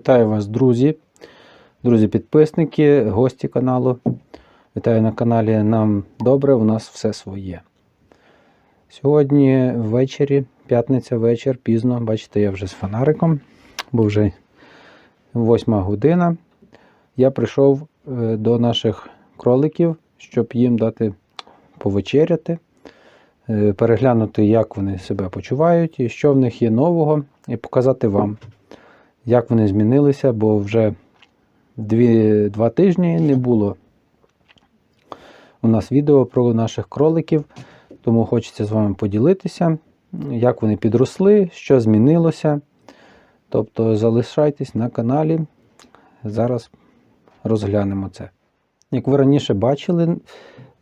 Вітаю вас, друзі, друзі-підписники, гості каналу. Вітаю на каналі Нам Добре, у нас все своє. Сьогодні ввечері, п'ятниця вечір, пізно, бачите, я вже з фонариком, бо вже 8 година. Я прийшов е, до наших кроликів, щоб їм дати повечеряти, е, переглянути, як вони себе почувають і що в них є нового, і показати вам як вони змінилися, бо вже дві, два тижні не було у нас відео про наших кроликів, тому хочеться з вами поділитися, як вони підросли, що змінилося. Тобто залишайтесь на каналі. Зараз розглянемо це. Як ви раніше бачили,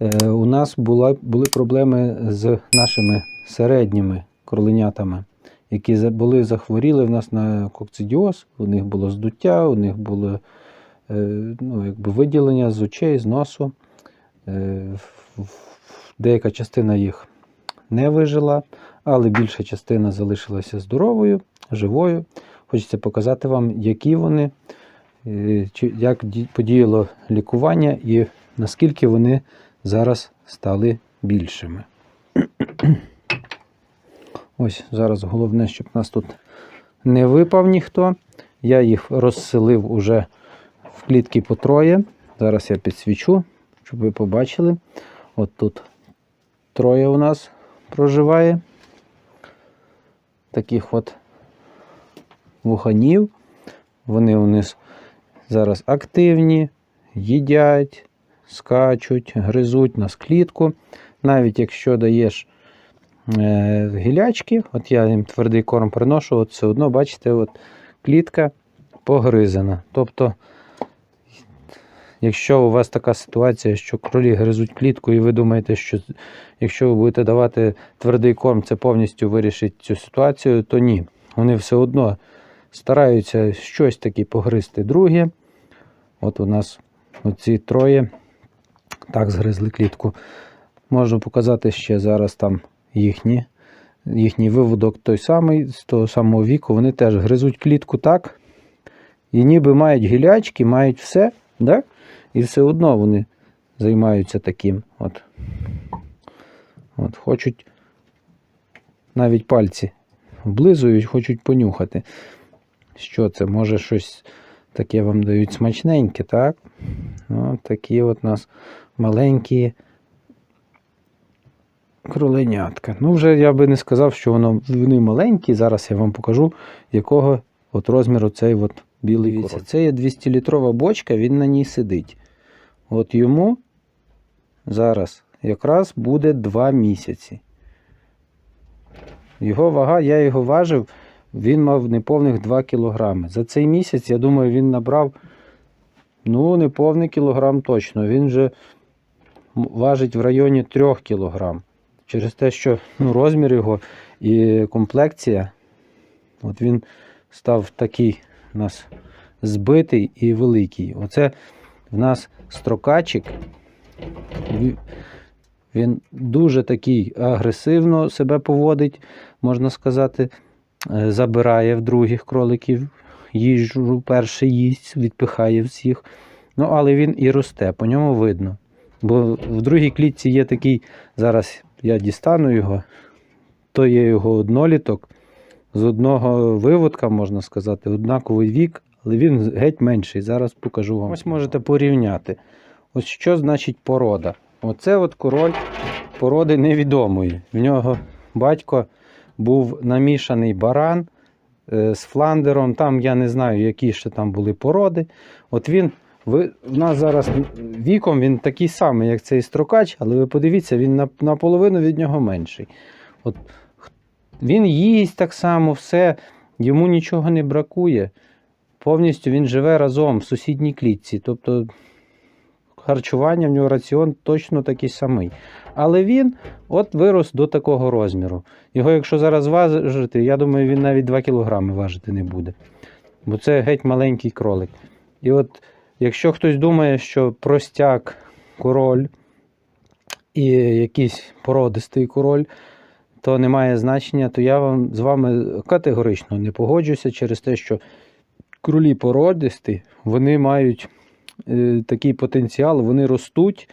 е, у нас була, були проблеми з нашими середніми кроленятами які були захворіли в нас на кокцидіоз, у них було здуття, у них було е, ну, якби виділення з очей, з носу. Е, Деяка частина їх не вижила, але більша частина залишилася здоровою, живою. Хочеться показати вам, які вони, е, як подіяло лікування і наскільки вони зараз стали більшими. Ось зараз головне, щоб нас тут не випав ніхто. Я їх розселив уже в клітки по троє. Зараз я підсвічу, щоб ви побачили. От тут троє у нас проживає. Таких от вуханів. Вони у нас зараз активні, їдять, скачуть, гризуть нас клітку. Навіть якщо даєш гілячки, от я їм твердий корм приношу, от все одно, бачите, от клітка погризана. Тобто, якщо у вас така ситуація, що кролі гризуть клітку, і ви думаєте, що якщо ви будете давати твердий корм, це повністю вирішить цю ситуацію, то ні. Вони все одно стараються щось таке погризти друге. От у нас оці троє так згризли клітку. Можу показати ще зараз там їхні, їхній виводок той самий, з того самого віку, вони теж гризуть клітку так. І ніби мають гілячки, мають все, да? і все одно вони займаються таким. От. От, Хочуть навіть пальці облизують, хочуть понюхати. Що це? Може щось таке вам дають смачненьке, так? От такі от у нас маленькі кроленятка. Ну, вже я би не сказав, що воно, вони маленькі. Зараз я вам покажу, якого от розміру цей от білий Дивіться, король. Це є 200-літрова бочка, він на ній сидить. От йому зараз якраз буде 2 місяці. Його вага, я його важив, він мав неповних 2 кілограми. За цей місяць, я думаю, він набрав ну, неповний кілограм точно. Він вже важить в районі 3 кілограм. Через те, що ну, розмір його і комплекція, от він став такий у нас збитий і великий. Оце в нас строкачик. Він дуже такий агресивно себе поводить, можна сказати, е, забирає в других кроликів їжу, перший їсть, відпихає всіх. Ну, але він і росте, по ньому видно. Бо в другій клітці є такий, зараз я дістану його, то є його одноліток. З одного виводка, можна сказати, однаковий вік, але він геть менший. Зараз покажу вам. Ось можете порівняти. Ось що значить порода. Оце от король породи невідомої. В нього батько був намішаний баран е, з фландером. Там я не знаю, які ще там були породи. От він ви, в нас зараз віком він такий самий, як цей строкач, але ви подивіться, він на, наполовину від нього менший. От, він їсть так само, все, йому нічого не бракує. Повністю він живе разом в сусідній клітці. Тобто харчування в нього раціон точно такий самий. Але він от вирос до такого розміру. Його, якщо зараз важити, я думаю, він навіть 2 кілограми важити не буде. Бо це геть маленький кролик. І от Якщо хтось думає, що простяк король і якийсь породистий король, то не має значення, то я вам з вами категорично не погоджуся через те, що кролі породисті, вони мають е, такий потенціал, вони ростуть.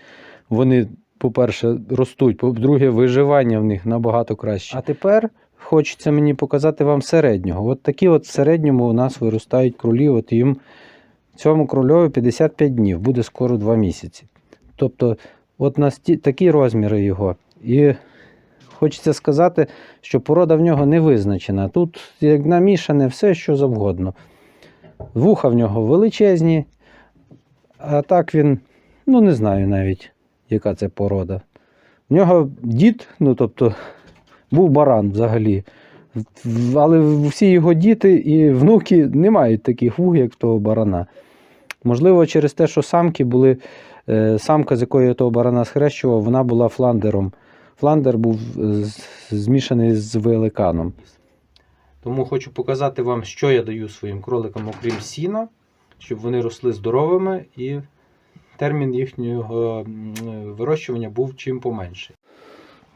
Вони, по-перше, ростуть, по-друге, виживання в них набагато краще. А тепер хочеться мені показати вам середнього. От такі от в середньому у нас виростають кролі. От їм цьому крольові 55 днів, буде скоро 2 місяці. Тобто, от на такі розміри його. І хочеться сказати, що порода в нього не визначена. Тут як намішане все, що завгодно. Вуха в нього величезні, а так він, ну не знаю навіть, яка це порода. В нього дід, ну тобто, був баран взагалі. Але всі його діти і внуки не мають таких вух, як того барана. Можливо, через те, що самки були, е, самка, з якою я того барана схрещував, вона була фландером. Фландер був е, змішаний з великаном. Тому хочу показати вам, що я даю своїм кроликам, окрім сіна, щоб вони росли здоровими і термін їхнього вирощування був чим поменший.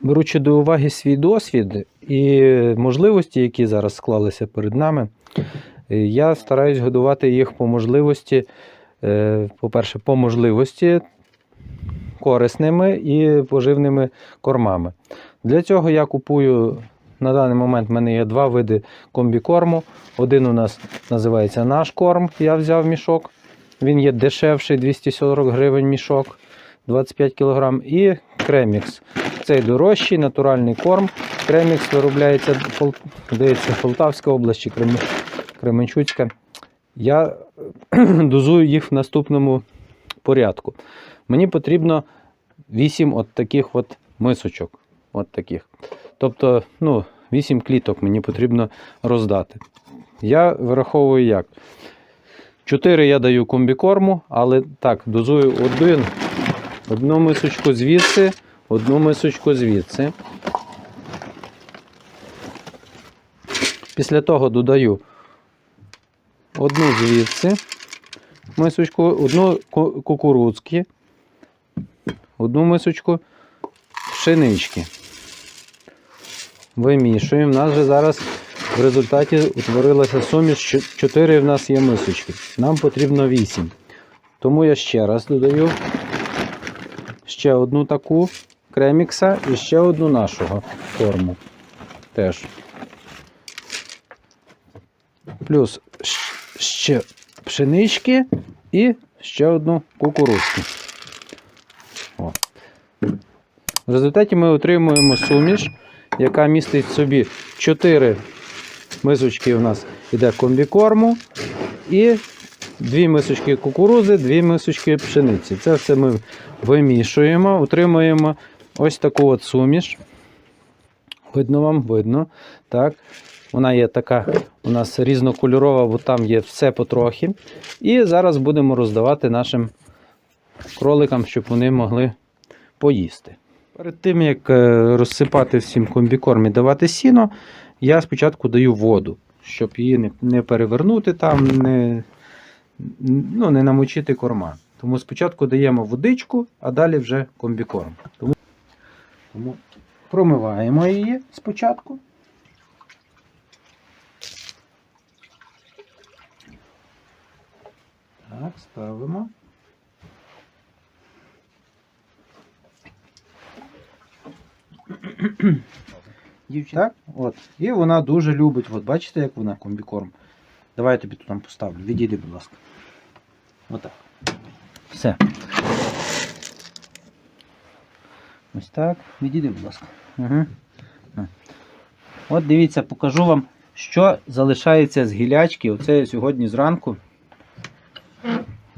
Беручи до уваги свій досвід і можливості, які зараз склалися перед нами, е, я стараюсь годувати їх по можливості, е, по-перше, по можливості корисними і поживними кормами. Для цього я купую на даний момент в мене є два види комбікорму. Один у нас називається наш корм, я взяв мішок. Він є дешевший, 240 гривень мішок, 25 кг. І кремікс. Цей дорожчий натуральний корм. Кремікс виробляється здається, Полтавська область чи Крем... Кременчуцька. Я дозую їх в наступному порядку. Мені потрібно 8 от таких от мисочок. От таких. Тобто, ну, 8 кліток мені потрібно роздати. Я вираховую як. 4 я даю комбікорму, але так, дозую один, одну мисочку звідси, одну мисочку звідси. Після того додаю одну звідси, мисочку, одну ку- кукурудзки, одну мисочку пшенички. Вимішуємо. У нас же зараз в результаті утворилася суміш. 4 в нас є мисочки. Нам потрібно 8. Тому я ще раз додаю ще одну таку кремікса і ще одну нашого форму. Теж. Плюс ще пшенички і ще одну кукурудзку. О. В результаті ми отримуємо суміш, яка містить собі 4 мисочки у нас іде комбікорму і 2 мисочки кукурузи, 2 мисочки пшениці. Це все ми вимішуємо, отримуємо ось таку от суміш. Видно вам, видно. Так. Вона є така у нас різнокольорова, бо там є все потрохи. І зараз будемо роздавати нашим кроликам, щоб вони могли поїсти. Перед тим, як е, розсипати всім комбікорм і давати сіно, я спочатку даю воду, щоб її не, перевернути там, не, ну, не намочити корма. Тому спочатку даємо водичку, а далі вже комбікорм. Тому, тому промиваємо її спочатку. Так, ставимо. Дівчина. Так, от. І вона дуже любить. От бачите, як вона комбікорм. Давай я тобі тут там поставлю. Відійди, будь ласка. Отак. Все. Ось так. Відійди, будь ласка. Угу. От дивіться, покажу вам, що залишається з гілячки. Оце я сьогодні зранку.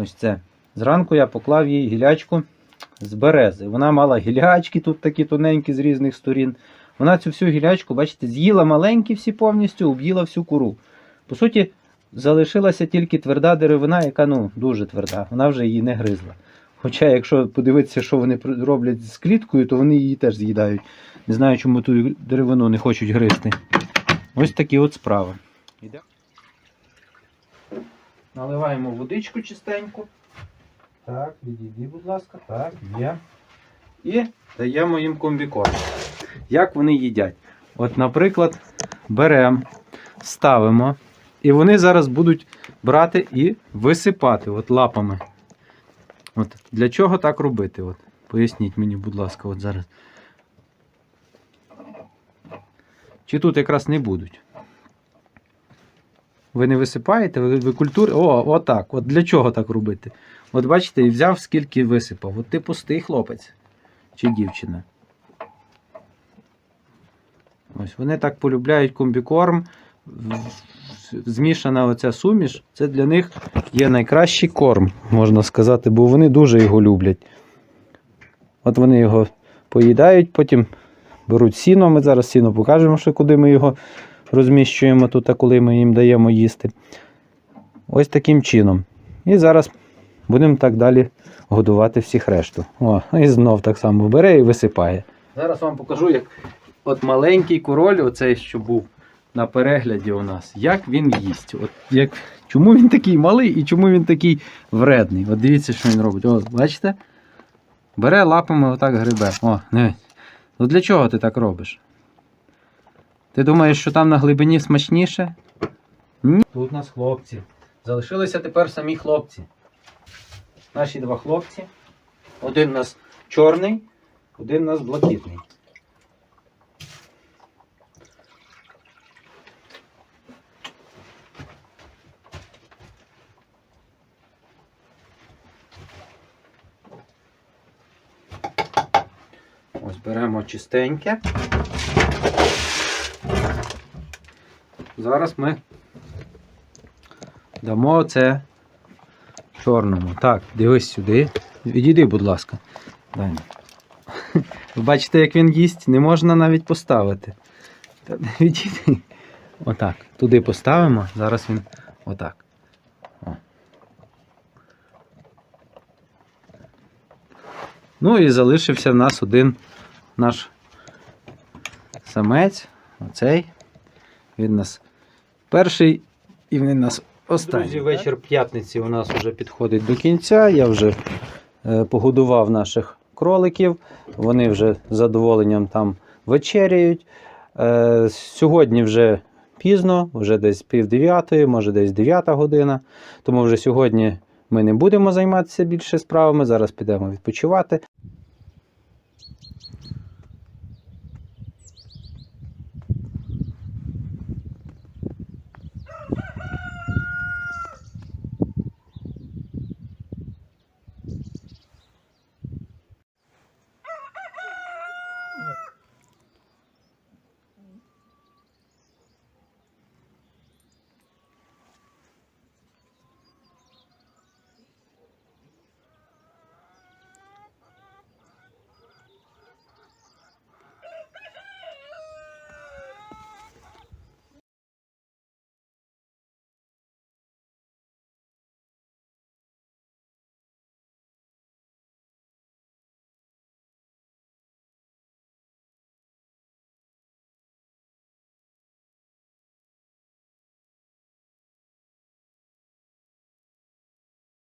Ось це. Зранку я поклав їй гілячку з берези. Вона мала гілячки тут такі тоненькі з різних сторін. Вона цю всю гілячку, бачите, з'їла маленькі всі повністю, об'їла всю куру. По суті, залишилася тільки тверда деревина, яка ну, дуже тверда. Вона вже її не гризла. Хоча, якщо подивитися, що вони роблять з кліткою, то вони її теж з'їдають. Не знаю, чому ту деревину не хочуть гризти. Ось такі от справи. Наливаємо водичку чистеньку. Так, відійди, будь ласка. Так, є. І даємо їм комбікорм. Як вони їдять? От, наприклад, беремо, ставимо, і вони зараз будуть брати і висипати от лапами. От. Для чого так робити? От. Поясніть мені, будь ласка, от зараз. Чи тут якраз не будуть? Ви не висипаєте, ви, ви культури. О, отак. От для чого так робити? От бачите, і взяв, скільки висипав. От ти пустий хлопець чи дівчина. Ось вони так полюбляють комбікорм. Змішана оця суміш, це для них є найкращий корм, можна сказати, бо вони дуже його люблять. От вони його поїдають, потім беруть сіно. Ми зараз сіно покажемо, що куди ми його розміщуємо тут, коли ми їм даємо їсти. Ось таким чином. І зараз будемо так далі годувати всіх решту. О, і знов так само бере і висипає. Зараз вам покажу, як от маленький король, оцей, що був на перегляді у нас, як він їсть. От як, чому він такий малий і чому він такий вредний? От дивіться, що він робить. О, бачите? Бере лапами отак грибе. О, не. Ну для чого ти так робиш? Ти думаєш, що там на глибині смачніше? Ні. Тут у нас хлопці. Залишилися тепер самі хлопці. Наші два хлопці. Один у нас чорний, один у нас блакитний. Ось беремо чистеньке. Зараз ми дамо це чорному. Так, дивись сюди. Відійди, будь ласка. Даня. Ви бачите, як він їсть, не можна навіть поставити. Та Відійди. Отак. Туди поставимо, зараз він отак. Ну і залишився в нас один наш самець. Оцей. Він нас перший і він у нас останній. Друзі, вечір п'ятниці у нас вже підходить до кінця. Я вже е, погодував наших кроликів. Вони вже з задоволенням там вечеряють. Е, сьогодні вже пізно, вже десь пів дев'ятої, може десь дев'ята година. Тому вже сьогодні ми не будемо займатися більше справами. Зараз підемо відпочивати.